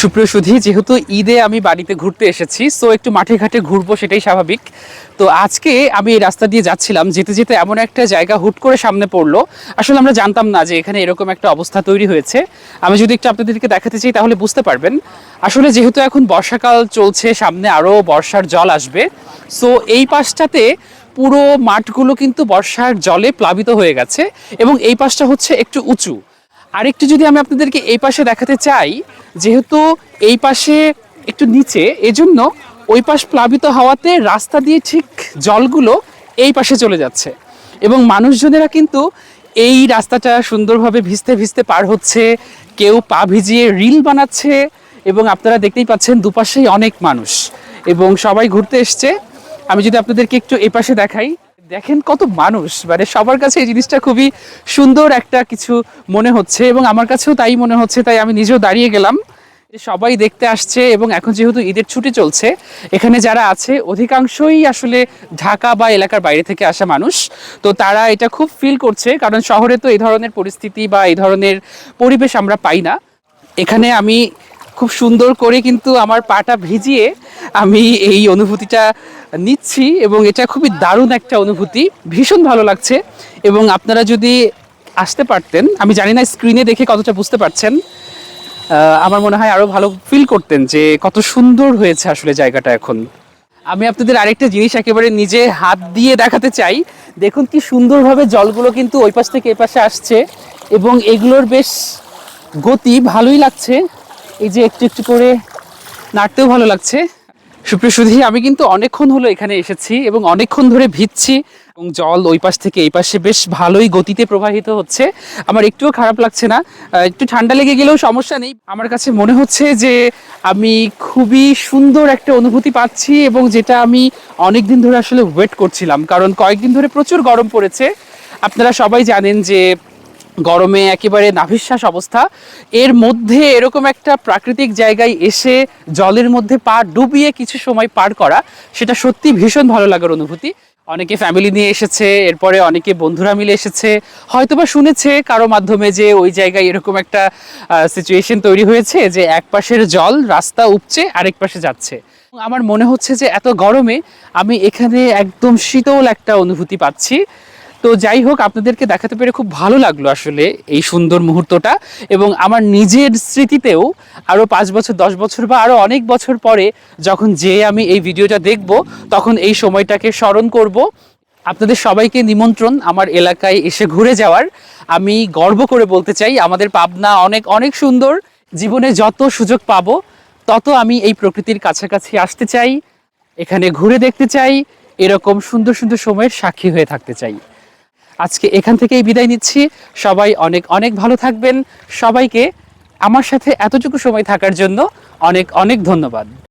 সুপ্রিয় সুধী, যেহেতু ঈদে আমি বাড়িতে ঘুরতে এসেছি সো একটু মাঠে ঘাটে ঘুরবো সেটাই স্বাভাবিক। তো আজকে আমি এই রাস্তা দিয়ে যাচ্ছিলাম, যেতে যেতে এমন একটা জায়গা হুট করে সামনে পড়ল। আসলে আমরা জানতাম না যে এখানে এরকম একটা অবস্থা তৈরি হয়েছে। আমি যদি একটু আপনাদেরকে দেখাতে চাই, তাহলে বুঝতে পারবেন। আসলে যেহেতু এখন বর্ষাকাল চলছে, সামনে আরও বর্ষার জল আসবে সো এই পাশটাতে পুরো মাঠগুলো কিন্তু বর্ষার জলে প্লাবিত হয়ে গেছে এবং এই পাশটা হচ্ছে একটু উঁচু। আরেকটু যদি আমি আপনাদেরকে এই পাশে দেখাতে চাই, যেহেতু এই পাশে একটু নিচে, এজন্য ওই পাশ প্লাবিত হওয়াতে রাস্তা দিয়ে ঠিক জলগুলো এই পাশে চলে যাচ্ছে। এবং মানুষজনেরা কিন্তু এই রাস্তাটা সুন্দরভাবে ভিজতে ভিজতে পার হচ্ছে, কেউ পা ভিজিয়ে রিল বানাচ্ছে, এবং আপনারা দেখতেই পাচ্ছেন দুপাশেই অনেক মানুষ। এবং সবাই ঘুরতে এসছে। আমি যদি আপনাদেরকে একটু এই পাশে দেখাই দেখেন কত মানুষ। মানে সবার কাছে এই জিনিসটা খুবই সুন্দর একটা কিছু মনে হচ্ছে এবং আমার কাছেও তাই মনে হচ্ছে, তাই আমি নিজেও দাঁড়িয়ে গেলাম। সবাই দেখতে আসছে এবং এখন যেহেতু ঈদের ছুটি চলছে, এখানে যারা আছে অধিকাংশই আসলে ঢাকা বা এলাকার বাইরে থেকে আসা মানুষ। তো তারা এটা খুব ফিল করছে, কারণ শহরে তো এই ধরনের পরিস্থিতি বা এই ধরনের পরিবেশ আমরা পাই না। এখানে আমি খুব সুন্দর করে কিন্তু আমার পাটা ভিজিয়ে আমি এই অনুভূতিটা নিচ্ছি এবং এটা খুবই দারুণ একটা অনুভূতি, ভীষণ ভালো লাগছে। এবং আপনারা যদি আসতে পারতেন, আমি জানি না স্ক্রিনে দেখে কতটা বুঝতে পারছেন আমার মনে হয় আরও ভালো ফিল করতেন যে কত সুন্দর হয়েছে আসলে জায়গাটা এখন। আমি আপনাদের আরেকটা জিনিস একেবারে নিজে হাত দিয়ে দেখাতে চাই। দেখুন কি সুন্দরভাবে জলগুলো কিন্তু ওই পাশ থেকে এই পাশে আসছে এবং এগুলোর বেশ গতি ভালোই লাগছে। এই যে একটু একটু করে নাড়তেও ভালো লাগছে। সুপ্রিয় সুধী, আমি কিন্তু অনেকক্ষণ হলো এখানে এসেছি এবং অনেকক্ষণ ধরে ভিজছি এবং জল ওই পাশ থেকে এই পাশে বেশ ভালোই গতিতে প্রবাহিত হচ্ছে। আমার একটুও খারাপ লাগছে না। একটু ঠান্ডা লেগে গেলেও সমস্যা নেই। আমার কাছে মনে হচ্ছে যে আমি খুবই সুন্দর একটা অনুভূতি পাচ্ছি এবং যেটা আমি অনেক দিন ধরে আসলে ওয়েট করছিলাম। কারণ কয়েকদিন ধরে প্রচুর গরম পড়েছে। আপনারা সবাই জানেন যে গরমে একেবারে নাভিশ্বাস অবস্থা। এর মধ্যে এরকম একটা প্রাকৃতিক জায়গায় এসে জলের মধ্যে পা ডুবিয়ে কিছু সময় পার করা, সেটা সত্যি ভীষণ ভালো লাগার অনুভূতি। অনেকে ফ্যামিলি নিয়ে এসেছে, এরপরে অনেকে বন্ধুরা মিলে এসেছে। হয়তোবা শুনেছে কারও মাধ্যমে যে ওই জায়গায় এরকম একটা সিচুয়েশন তৈরি হয়েছে যে এক পাশের জল রাস্তা উপচে আরেক পাশে যাচ্ছে। আমার মনে হচ্ছে যে এত গরমে আমি এখানে একদম শীতল একটা অনুভূতি পাচ্ছি। তো যাই হোক, আপনাদেরকে দেখাতে পেরে খুব ভালো লাগল আসলে এই সুন্দর মুহূর্তটা এবং আমার নিজের স্মৃতিতেও আরও পাঁচ বছর, দশ বছর বা আরও অনেক বছর পরে যখন যে আমি এই ভিডিওটা দেখব, তখন এই সময়টাকে স্মরণ করব। আপনাদের সবাইকে নিমন্ত্রণ আমার এলাকায় এসে ঘুরে যাওয়ার। আমি গর্ব করে বলতে চাই, আমাদের পাবনা অনেক অনেক সুন্দর। জীবনে যত সুযোগ পাবো, তত আমি এই প্রকৃতির কাছাকাছি আসতে চাই, এখানে ঘুরে দেখতে চাই, এরকম সুন্দর সুন্দর সময়ের সাক্ষী হয়ে থাকতে চাই। আজকে এখান থেকেই বিদায় নিচ্ছি। সবাই অনেক অনেক ভালো থাকবেন। সবাইকে আমার সাথে এতটুকু সময় থাকার জন্য অনেক অনেক ধন্যবাদ।